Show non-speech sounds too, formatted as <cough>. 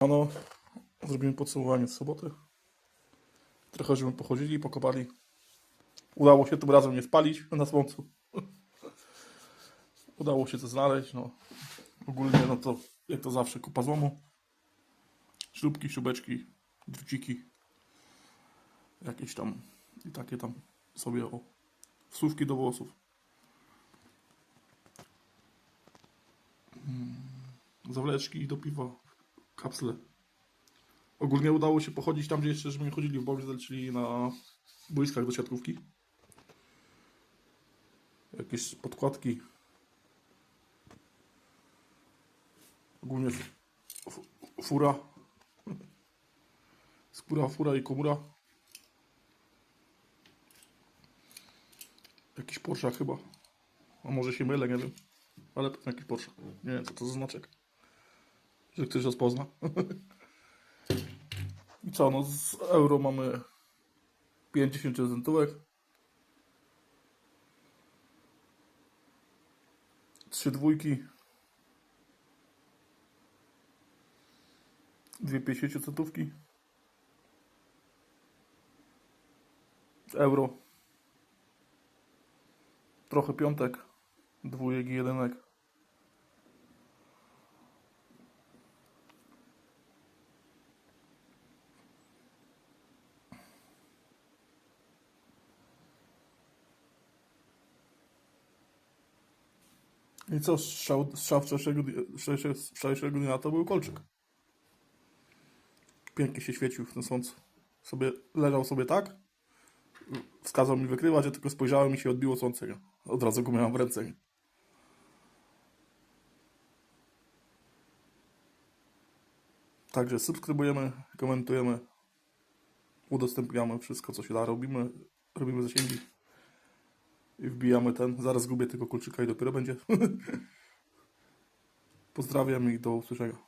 Rano zrobimy podsumowanie z soboty. Trochę żeśmy pochodzili, pokopali. Udało się tym razem nie spalić na słońcu. <laughs> Udało się to znaleźć. No. Ogólnie no to jak to zawsze kupa złomu. Śrubki, śrubeczki, druciki. Jakieś tam i takie tam sobie o wsówki do włosów. Mm, Zawleczki do piwa, kapsle. Ogólnie udało się pochodzić tam, gdzie jeszcze żeśmy nie chodzili w Bobrzel, czyli na boiskach do siatkówki. Jakieś podkładki. Ogólnie fura. Skóra, fura i komura. Jakiś Porsche chyba. A może się mylę, nie wiem. Ale pewnie jakiś Porsche. Nie wiem, co to za znaczek. Że ktoś rozpozna. <laughs> I co, no z euro mamy 50 centówek. Trzy dwójki. Dwie 50 centówki. Euro. Trochę piątek. Dwójek i jedynek. I co, strzał, strzał wczorajszego, wczorajszego, dnia to był kolczyk. Pięknie się świecił w ten słońcu. Sobie, leżał sobie tak, wskazał mi wykrywać, ja tylko spojrzałem i się odbiło słońce. Od razu go miałem w ręce. Także subskrybujemy, komentujemy, udostępniamy wszystko, co się da. Robimy, robimy zasięgi i wbijamy ten. Zaraz gubię tego kulczyka i dopiero będzie. <laughs> Pozdrawiam i do usłyszenia.